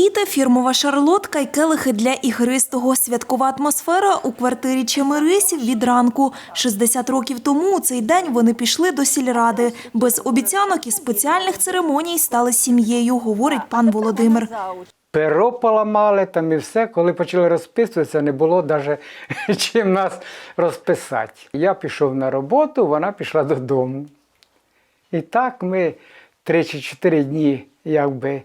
Квіти, фірмова шарлотка й келихи для ігристого. Святкова атмосфера у квартирі Чемирисів від ранку. 60 років тому у цей день вони пішли до сільради. Без обіцянок і спеціальних церемоній стали сім'єю, говорить пан Володимир. Перо поламали там і все. Коли почали розписуватися, не було навіть чим нас розписати. Я пішов на роботу, вона пішла додому. І так ми три чи чотири дні якби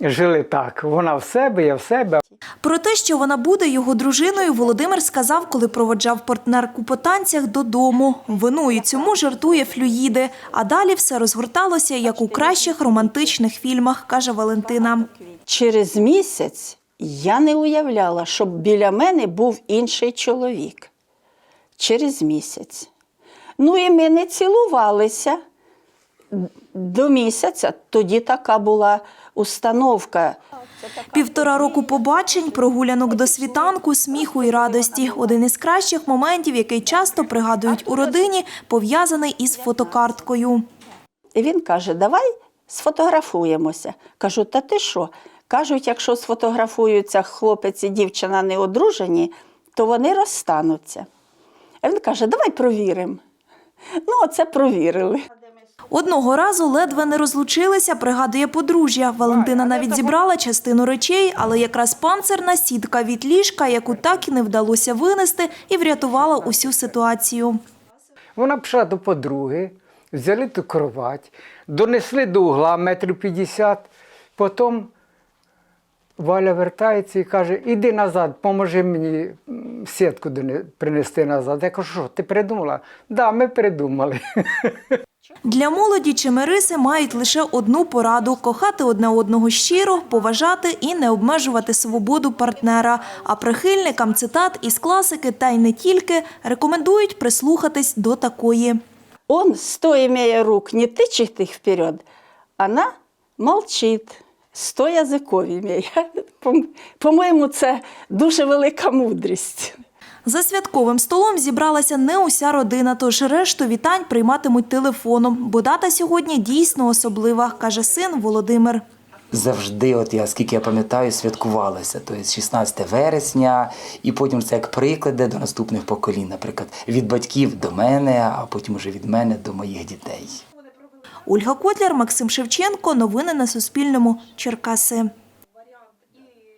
жили так. Вона в себе, я в себе. Про те, що вона буде його дружиною, Володимир сказав, коли проводжав партнерку по танцях додому. Виною цьому жартує флюїди. А далі все розгорталося, як у кращих романтичних фільмах, каже Валентина. Через місяць я не уявляла, щоб біля мене був інший чоловік. Через місяць. Ну і ми не цілувалися до місяця. Тоді така була установка. Півтора року побачень, прогулянок до світанку, сміху і радості. Один із кращих моментів, який часто пригадують у родині, пов'язаний із фотокарткою. І він каже: Давай сфотографуємося. Кажу, та ти що? Кажуть, якщо сфотографуються хлопець і дівчина не одружені, то вони розстануться. А він каже, давай провіримо. Ну, оце провірили. Одного разу ледве не розлучилися, пригадує подружжя. Валентина навіть зібрала частину речей, але якраз панцирна сітка від ліжка, яку так і не вдалося винести, і врятувала усю ситуацію. Вона пішла до подруги, взяли ту кровать, донесли до угла метрів 50, потім Валя вертається і каже, іди назад, поможи мені сітку принести назад. Я кажу, що ти придумала? Да, ми придумали. Для молоді чемериси мають лише одну пораду – кохати одне одного щиро, поважати і не обмежувати свободу партнера. А прихильникам цитат із класики та й не тільки рекомендують прислухатись до такої. Он, стоя имея рук, не тычет их вперед, она молчить, сто язиков. По- По-моєму, це дуже велика мудрість. За святковим столом зібралася не уся родина, тож решту вітань прийматимуть телефоном, бо дата сьогодні дійсно особлива, каже син Володимир. завжди, от я скільки я пам'ятаю, святкувалося. Тобто 16 вересня, і потім це як приклади до наступних поколінь, наприклад, від батьків до мене, а потім вже від мене до моїх дітей. Ольга Котляр, Максим Шевченко. Новини на Суспільному. Черкаси.